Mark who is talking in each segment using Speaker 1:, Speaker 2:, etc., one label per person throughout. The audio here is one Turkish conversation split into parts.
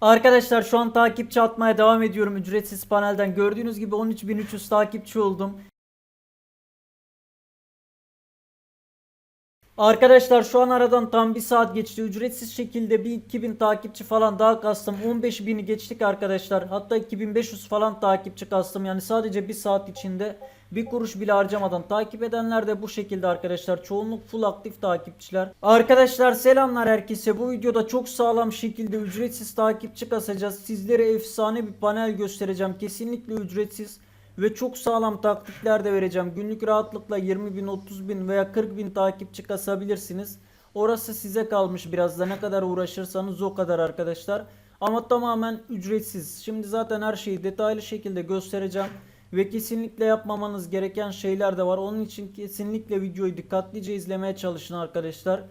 Speaker 1: Arkadaşlar şu an takipçi atmaya devam ediyorum ücretsiz panelden. Gördüğünüz gibi 13.300 takipçi oldum. Arkadaşlar şu an aradan tam bir saat geçti. Ücretsiz şekilde bir 2000 takipçi falan daha kastım. 15.000'i geçtik arkadaşlar. Hatta 2500 falan takipçi kastım. Yani sadece bir saat içinde bir kuruş bile harcamadan takip edenler de bu şekilde arkadaşlar. Çoğunluk full aktif takipçiler. Arkadaşlar selamlar herkese. Bu videoda çok sağlam şekilde ücretsiz takipçi kasacağız. Sizlere efsane bir panel göstereceğim. Kesinlikle ücretsiz ve çok sağlam taktikler de vereceğim. Günlük rahatlıkla 20 bin, 30 bin veya 40 bin takipçi kasabilirsiniz. Orası size kalmış biraz da ne kadar uğraşırsanız o kadar arkadaşlar. Ama tamamen ücretsiz. Şimdi zaten her şeyi detaylı şekilde göstereceğim. Ve kesinlikle yapmamanız gereken şeyler de var. Onun için kesinlikle videoyu dikkatlice izlemeye çalışın arkadaşlar.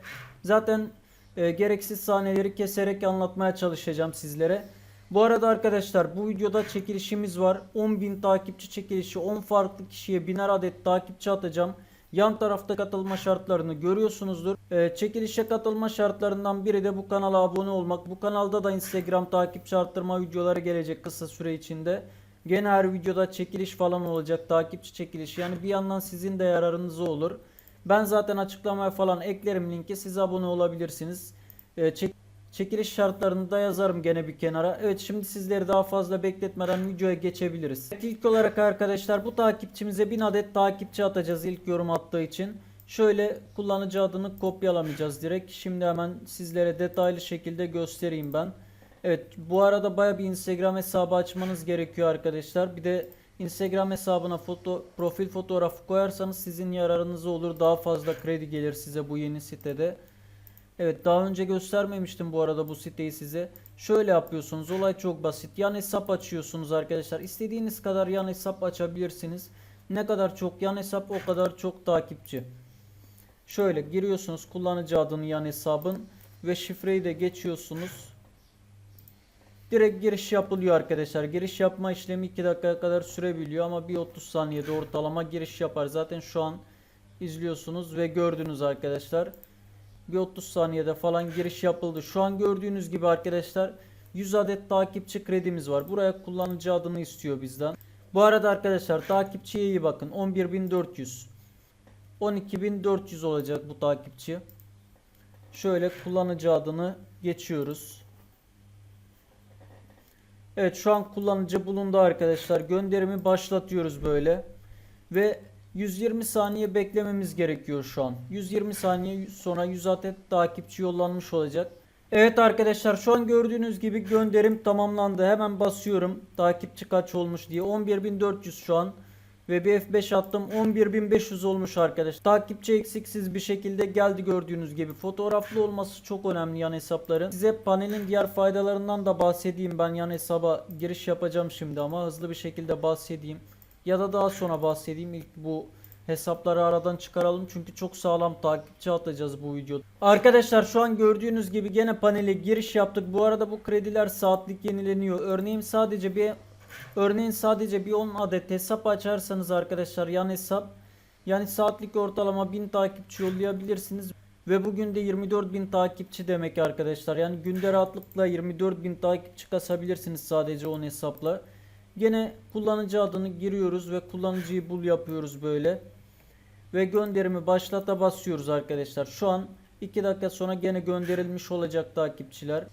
Speaker 1: Zaten e, gereksiz sahneleri keserek anlatmaya çalışacağım sizlere. Bu arada arkadaşlar bu videoda çekilişimiz var. 10.000 takipçi çekilişi 10 farklı kişiye biner adet takipçi atacağım. Yan tarafta katılma şartlarını görüyorsunuzdur. Ee, çekilişe katılma şartlarından biri de bu kanala abone olmak. Bu kanalda da Instagram takipçi arttırma videoları gelecek kısa süre içinde. Gene her videoda çekiliş falan olacak. Takipçi çekilişi. Yani bir yandan sizin de yararınıza olur. Ben zaten açıklamaya falan eklerim linki. Siz abone olabilirsiniz. Ee, çek Çekiliş şartlarını da yazarım gene bir kenara. Evet şimdi sizleri daha fazla bekletmeden videoya geçebiliriz. Evet, İlk olarak arkadaşlar bu takipçimize 1000 adet takipçi atacağız ilk yorum attığı için. Şöyle kullanıcı adını kopyalamayacağız direkt. Şimdi hemen sizlere detaylı şekilde göstereyim ben. Evet bu arada baya bir Instagram hesabı açmanız gerekiyor arkadaşlar. Bir de Instagram hesabına foto profil fotoğrafı koyarsanız sizin yararınıza olur. Daha fazla kredi gelir size bu yeni sitede. Evet daha önce göstermemiştim bu arada bu siteyi size. Şöyle yapıyorsunuz. Olay çok basit. Yan hesap açıyorsunuz arkadaşlar. İstediğiniz kadar yan hesap açabilirsiniz. Ne kadar çok yan hesap o kadar çok takipçi. Şöyle giriyorsunuz kullanıcı adını yan hesabın ve şifreyi de geçiyorsunuz. Direkt giriş yapılıyor arkadaşlar. Giriş yapma işlemi 2 dakikaya kadar sürebiliyor ama bir 30 saniyede ortalama giriş yapar. Zaten şu an izliyorsunuz ve gördünüz arkadaşlar. Bir 30 saniyede falan giriş yapıldı. Şu an gördüğünüz gibi arkadaşlar 100 adet takipçi kredimiz var. Buraya kullanıcı adını istiyor bizden. Bu arada arkadaşlar takipçiye iyi bakın. 11.400 12.400 olacak bu takipçi. Şöyle kullanıcı adını geçiyoruz. Evet şu an kullanıcı bulundu arkadaşlar. Gönderimi başlatıyoruz böyle. Ve 120 saniye beklememiz gerekiyor şu an. 120 saniye sonra 100 adet takipçi yollanmış olacak. Evet arkadaşlar şu an gördüğünüz gibi gönderim tamamlandı. Hemen basıyorum takipçi kaç olmuş diye. 11.400 şu an. Ve bir F5 attım 11.500 olmuş arkadaş. Takipçi eksiksiz bir şekilde geldi gördüğünüz gibi. Fotoğraflı olması çok önemli yan hesapların. Size panelin diğer faydalarından da bahsedeyim. Ben yan hesaba giriş yapacağım şimdi ama hızlı bir şekilde bahsedeyim. Ya da daha sonra bahsedeyim. İlk bu hesapları aradan çıkaralım. Çünkü çok sağlam takipçi atacağız bu videoda. Arkadaşlar şu an gördüğünüz gibi gene panele giriş yaptık. Bu arada bu krediler saatlik yenileniyor. Örneğin sadece bir örneğin sadece bir 10 adet hesap açarsanız arkadaşlar yan hesap yani saatlik ortalama 1000 takipçi yollayabilirsiniz. Ve bugün de 24.000 takipçi demek arkadaşlar. Yani günde rahatlıkla 24.000 takipçi kasabilirsiniz sadece 10 hesapla. Gene kullanıcı adını giriyoruz ve kullanıcıyı bul yapıyoruz böyle. Ve gönderimi başlata basıyoruz arkadaşlar. Şu an 2 dakika sonra gene gönderilmiş olacak takipçiler.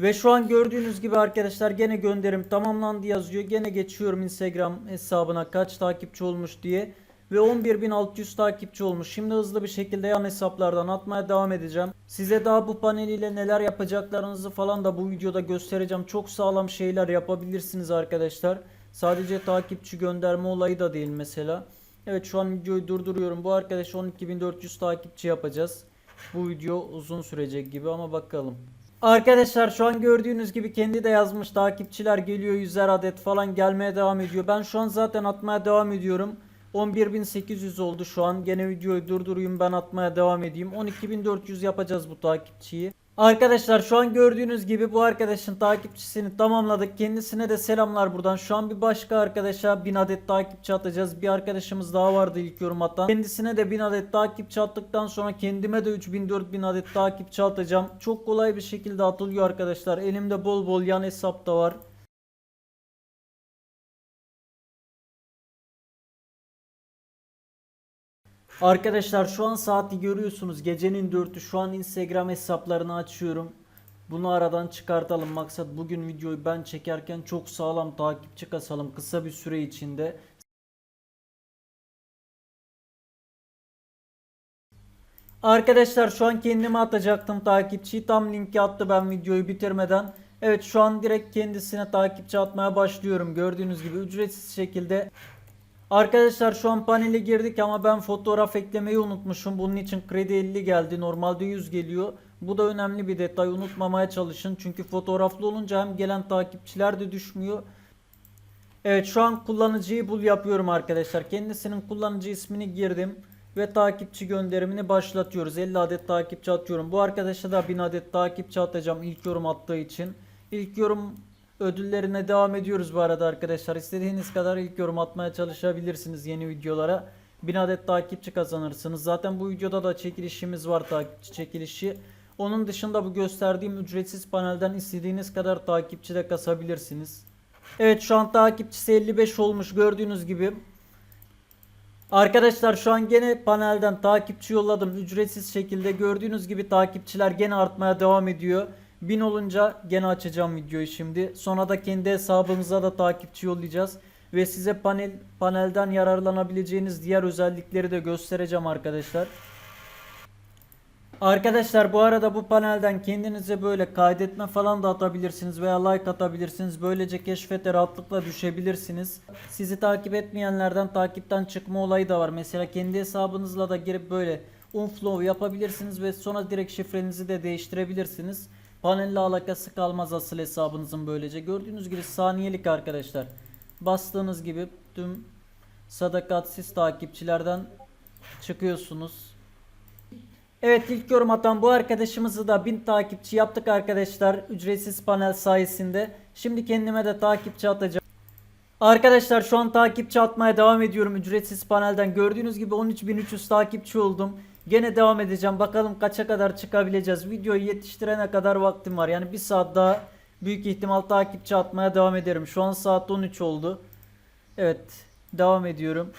Speaker 1: Ve şu an gördüğünüz gibi arkadaşlar gene gönderim tamamlandı yazıyor. Gene geçiyorum Instagram hesabına kaç takipçi olmuş diye. Ve 11.600 takipçi olmuş. Şimdi hızlı bir şekilde yan hesaplardan atmaya devam edeceğim. Size daha bu paneliyle neler yapacaklarınızı falan da bu videoda göstereceğim. Çok sağlam şeyler yapabilirsiniz arkadaşlar. Sadece takipçi gönderme olayı da değil mesela. Evet şu an videoyu durduruyorum. Bu arkadaş 12.400 takipçi yapacağız. Bu video uzun sürecek gibi ama bakalım. Arkadaşlar şu an gördüğünüz gibi kendi de yazmış takipçiler geliyor yüzer adet falan gelmeye devam ediyor. Ben şu an zaten atmaya devam ediyorum. 11.800 oldu şu an. Gene videoyu durdurayım ben atmaya devam edeyim. 12.400 yapacağız bu takipçiyi. Arkadaşlar şu an gördüğünüz gibi bu arkadaşın takipçisini tamamladık. Kendisine de selamlar buradan. Şu an bir başka arkadaşa 1000 adet takipçi atacağız. Bir arkadaşımız daha vardı ilk yorum atan. Kendisine de 1000 adet takipçi attıktan sonra kendime de 3000 4000 adet takipçi atacağım. Çok kolay bir şekilde atılıyor arkadaşlar. Elimde bol bol yan hesap da var. Arkadaşlar şu an saati görüyorsunuz. Gecenin 4'ü. Şu an Instagram hesaplarını açıyorum. Bunu aradan çıkartalım. Maksat bugün videoyu ben çekerken çok sağlam takipçi kasalım kısa bir süre içinde. Arkadaşlar şu an kendime atacaktım takipçiyi. Tam linki attı ben videoyu bitirmeden. Evet şu an direkt kendisine takipçi atmaya başlıyorum. Gördüğünüz gibi ücretsiz şekilde Arkadaşlar şu an panele girdik ama ben fotoğraf eklemeyi unutmuşum. Bunun için kredi 50 geldi. Normalde 100 geliyor. Bu da önemli bir detay. Unutmamaya çalışın. Çünkü fotoğraflı olunca hem gelen takipçiler de düşmüyor. Evet şu an kullanıcıyı bul yapıyorum arkadaşlar. Kendisinin kullanıcı ismini girdim. Ve takipçi gönderimini başlatıyoruz. 50 adet takipçi atıyorum. Bu arkadaşa da 1000 adet takipçi atacağım ilk yorum attığı için. İlk yorum ödüllerine devam ediyoruz bu arada arkadaşlar. İstediğiniz kadar ilk yorum atmaya çalışabilirsiniz yeni videolara. 1000 adet takipçi kazanırsınız. Zaten bu videoda da çekilişimiz var takipçi çekilişi. Onun dışında bu gösterdiğim ücretsiz panelden istediğiniz kadar takipçi de kasabilirsiniz. Evet şu an takipçisi 55 olmuş gördüğünüz gibi. Arkadaşlar şu an gene panelden takipçi yolladım ücretsiz şekilde. Gördüğünüz gibi takipçiler gene artmaya devam ediyor. 1000 olunca gene açacağım videoyu şimdi. Sonra da kendi hesabımıza da takipçi yollayacağız. Ve size panel panelden yararlanabileceğiniz diğer özellikleri de göstereceğim arkadaşlar. Arkadaşlar bu arada bu panelden kendinize böyle kaydetme falan da atabilirsiniz veya like atabilirsiniz. Böylece keşfete rahatlıkla düşebilirsiniz. Sizi takip etmeyenlerden takipten çıkma olayı da var. Mesela kendi hesabınızla da girip böyle unfollow yapabilirsiniz ve sonra direkt şifrenizi de değiştirebilirsiniz. Panelle alakası kalmaz asıl hesabınızın böylece. Gördüğünüz gibi saniyelik arkadaşlar. Bastığınız gibi tüm sadakatsiz takipçilerden çıkıyorsunuz. Evet ilk yorum atan bu arkadaşımızı da 1000 takipçi yaptık arkadaşlar. Ücretsiz panel sayesinde. Şimdi kendime de takipçi atacağım. Arkadaşlar şu an takipçi atmaya devam ediyorum ücretsiz panelden. Gördüğünüz gibi 13.300 takipçi oldum. Gene devam edeceğim. Bakalım kaça kadar çıkabileceğiz. Videoyu yetiştirene kadar vaktim var. Yani bir saat daha büyük ihtimal takipçi atmaya devam ederim. Şu an saat 13 oldu. Evet devam ediyorum.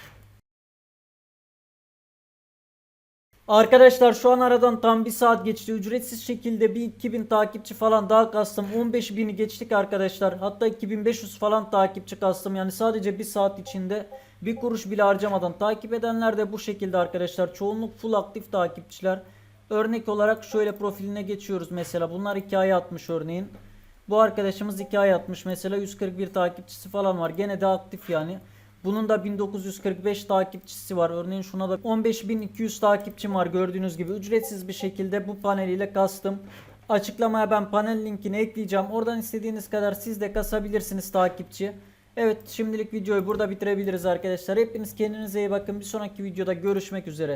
Speaker 1: Arkadaşlar şu an aradan tam bir saat geçti. Ücretsiz şekilde bir 2000 takipçi falan daha kastım. 15.000'i geçtik arkadaşlar. Hatta 2500 falan takipçi kastım. Yani sadece bir saat içinde bir kuruş bile harcamadan takip edenler de bu şekilde arkadaşlar. Çoğunluk full aktif takipçiler. Örnek olarak şöyle profiline geçiyoruz mesela. Bunlar hikaye atmış örneğin. Bu arkadaşımız hikaye atmış. Mesela 141 takipçisi falan var. Gene de aktif yani. Bunun da 1945 takipçisi var. Örneğin şuna da 15200 takipçim var gördüğünüz gibi. Ücretsiz bir şekilde bu panel ile kastım. Açıklamaya ben panel linkini ekleyeceğim. Oradan istediğiniz kadar siz de kasabilirsiniz takipçi. Evet şimdilik videoyu burada bitirebiliriz arkadaşlar. Hepiniz kendinize iyi bakın. Bir sonraki videoda görüşmek üzere.